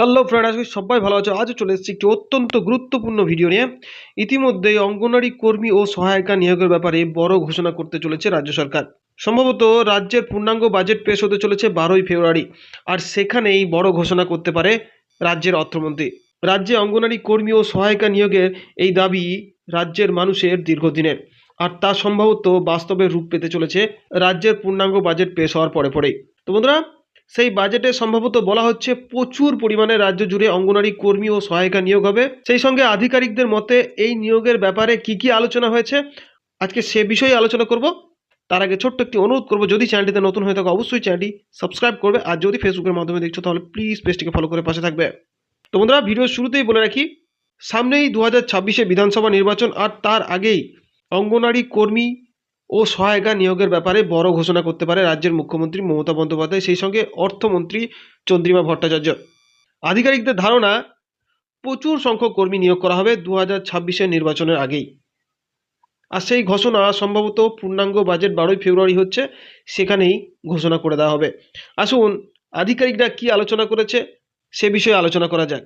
Hello friend আজকে সবাই ভালো আছো? আজও চলে এসেছি একটি অত্যন্ত গুরুত্বপূর্ণ ভিডিও নিয়ে। ইতিমধ্যেই অঙ্গনওয়াড়ি কর্মী ও সহায়িকা নিয়োগের ব্যাপারে বড় ঘোষণা করতে চলেছে রাজ্য সরকার। সম্ভবত রাজ্যের পূর্ণাঙ্গ বাজেট পেশ হতে চলেছে বারোই ফেব্রুয়ারি, আর সেখানেই বড় ঘোষণা করতে পারে রাজ্যের অর্থমন্ত্রী। রাজ্যে অঙ্গনওয়াড়ি কর্মী ও সহায়িকা নিয়োগের এই দাবি রাজ্যের মানুষের দীর্ঘদিনের, আর তা সম্ভবত বাস্তবে রূপ পেতে চলেছে রাজ্যের পূর্ণাঙ্গ বাজেট পেশ হওয়ার পরে পরেই। তো বন্ধুরা সেই বাজেটে সম্ভবত বলা হচ্ছে প্রচুর পরিমাণে রাজ্য জুড়ে অঙ্গনারী কর্মী ও সহায়িকা নিয়োগ হবে। সেই সঙ্গে আধিকারিকদের মতে এই নিয়োগের ব্যাপারে কি কি আলোচনা হয়েছে, আজকে সে বিষয়ে আলোচনা করব। তার আগে ছোট্ট একটি অনুরোধ করব, যদি চ্যানেলটিতে নতুন হয়ে থাকে অবশ্যই চ্যানেলটি সাবস্ক্রাইব করবে আর যদি ফেসবুকের মাধ্যমে দেখছ তাহলে প্লিজ পেজটিকে ফলো করে পাশে থাকবে। তো বন্ধুরা, ভিডিওর শুরুতেই বলে রাখি, সামনেই দু হাজার বিধানসভা নির্বাচন আর তার আগেই অঙ্গনারী কর্মী ও সহায়িকা নিয়োগের ব্যাপারে বড় ঘোষণা করতে পারে রাজ্যের মুখ্যমন্ত্রী মমতা বন্দ্যোপাধ্যায়। সেই সঙ্গে অর্থমন্ত্রী চন্দ্রিমা ভট্টাচার্য। আধিকারিকদের ধারণা, প্রচুর সংখ্যক কর্মী নিয়োগ করা হবে দু হাজার ছাব্বিশের নির্বাচনের আগেই। আর সেই ঘোষণা সম্ভবত পূর্ণাঙ্গ বাজেট বারোই ফেব্রুয়ারি হচ্ছে, সেখানেই ঘোষণা করে দেওয়া হবে। আসুন, আধিকারিকরা কি আলোচনা করেছে, সে বিষয়ে আলোচনা করা যাক।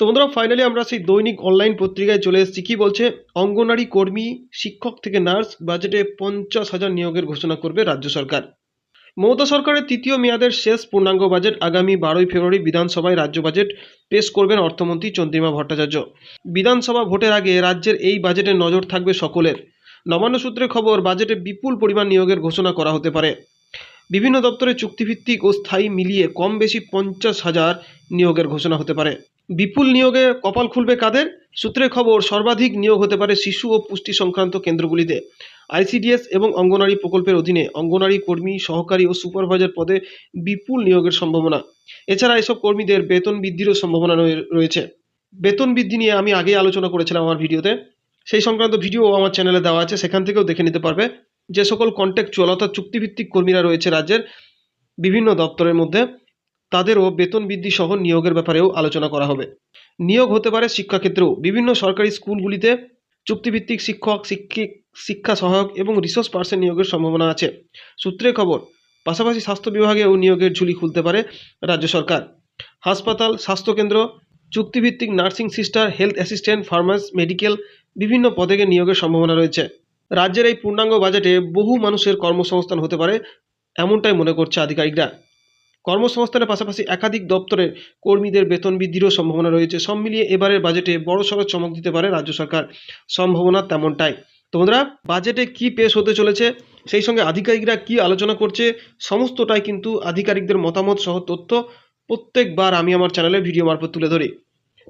তো বন্ধুরা ফাইনালি আমরা সেই দৈনিক অনলাইন পত্রিকায় চলে এসেছি। কি বলছে? অঙ্গনারী কর্মী, শিক্ষক থেকে নার্স, বাজেটে পঞ্চাশ হাজার নিয়োগের ঘোষণা করবে রাজ্য সরকার। মমতা সরকারের তৃতীয় মেয়াদের শেষ পূর্ণাঙ্গ বাজেট আগামী বারোই ফেব্রুয়ারি বিধানসভায় রাজ্য বাজেট পেশ করবেন অর্থমন্ত্রী চন্দ্রিমা ভট্টাচার্য। বিধানসভা ভোটের আগে রাজ্যের এই বাজেটে নজর থাকবে সকলের। নবান্ন সূত্রে খবর, বাজেটে বিপুল পরিমাণ নিয়োগের ঘোষণা করা হতে পারে। বিভিন্ন দপ্তরে চুক্তিভিত্তিক ও স্থায়ী মিলিয়ে কম বেশি পঞ্চাশ হাজার নিয়োগের ঘোষণা হতে পারে। বিপুল নিয়োগে কপাল খুলবে কাদের? সূত্রে খবর, সর্বাধিক নিয়োগ হতে পারে শিশু ও পুষ্টি সংক্রান্ত কেন্দ্রগুলিতে। আইসিডিএস এবং অঙ্গনারী প্রকল্পের অধীনে অঙ্গনারী কর্মী, সহকারী ও সুপারভাইজার পদে বিপুল নিয়োগের সম্ভাবনা। এছাড়া এসব কর্মীদের বেতন বৃদ্ধিরও সম্ভাবনা রয়েছে। বেতন বৃদ্ধি নিয়ে আমি আগেই আলোচনা করেছিলাম আমার ভিডিওতে। সেই সংক্রান্ত ভিডিও আমার চ্যানেলে দেওয়া আছে, সেখান থেকেও দেখে নিতে পারবে। যে সকল কন্ট্যাকচুয়াল অর্থাৎ চুক্তিভিত্তিক কর্মীরা রয়েছে রাজ্যের বিভিন্ন দপ্তরের মধ্যে। তাদেরও বেতন বৃদ্ধি সহ নিয়োগের ব্যাপারেও আলোচনা করা হবে। নিয়োগ হতে পারে শিক্ষাক্ষেত্রেও। বিভিন্ন সরকারি স্কুলগুলিতে চুক্তিভিত্তিক শিক্ষক শিক্ষিক শিক্ষা সহায়ক এবং রিসোর্স পার্সন নিয়োগের সম্ভাবনা আছে। সূত্রে খবর, পাশাপাশি স্বাস্থ্য বিভাগেও নিয়োগের ঝুলি খুলতে পারে রাজ্য সরকার। হাসপাতাল, স্বাস্থ্যকেন্দ্র, চুক্তিভিত্তিক nursing sister, health assistant, ফার্মাস, medical বিভিন্ন পদে নিয়োগের সম্ভাবনা রয়েছে। রাজ্যের এই পূর্ণাঙ্গ বাজেটে বহু মানুষের কর্মসংস্থান হতে পারে, এমনটাই মনে করছে আধিকারিকরা। কর্মসংস্থানের পাশাপাশি একাধিক দপ্তরের কর্মীদের বেতন বৃদ্ধিরও সম্ভাবনা রয়েছে। সব মিলিয়ে এবারের বাজেটে বড়সড় চমক দিতে পারে রাজ্য সরকার। সম্ভাবনা তেমনটাই। তো বন্ধুরা বাজেটে কি পেশ হতে চলেছে, সেই সঙ্গে আধিকারিকরা কি আলোচনা করছে, সমস্তটাই কিন্তু আধিকারিকদের মতামত সহ তথ্য প্রত্যেকবার আমি আমার চ্যানেলে ভিডিও মারফত তুলে ধরি।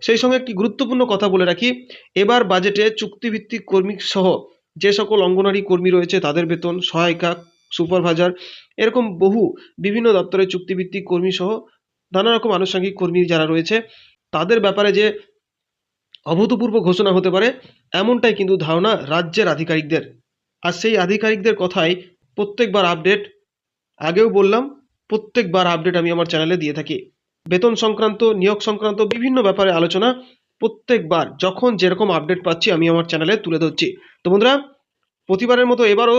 সেই সঙ্গে একটি গুরুত্বপূর্ণ কথা বলে রাখি, এবার বাজেটে চুক্তিভিত্তিক কর্মী সহ যে সকল অঙ্গনারী কর্মী রয়েছে, তাদের বেতন, সহায়িকা সুপারভাইজার এরকম বহু বিভিন্ন দপ্তরের চুক্তিভিত্তিক কর্মী সহ নানা রকম আনুষঙ্গিক কর্মী যারা রয়েছে, তাদের ব্যাপারে যে অভূতপূর্ব ঘোষণা হতে পারে, এমনটাই কিন্তু ধারণা রাজ্যের আধিকারিকদের। আর সেই আধিকারিকদের কথাই প্রত্যেকবার আপডেট, আগেও বললাম, প্রত্যেকবার আপডেট আমি আমার চ্যানেলে দিয়ে থাকি। বেতন সংক্রান্ত, নিয়োগ সংক্রান্ত বিভিন্ন ব্যাপারে আলোচনা প্রত্যেকবার, যখন যেরকম আপডেট পাচ্ছি আমি আমার চ্যানেলে তুলে ধরছি। তো বন্ধুরা, প্রতিবারের মতো এবারও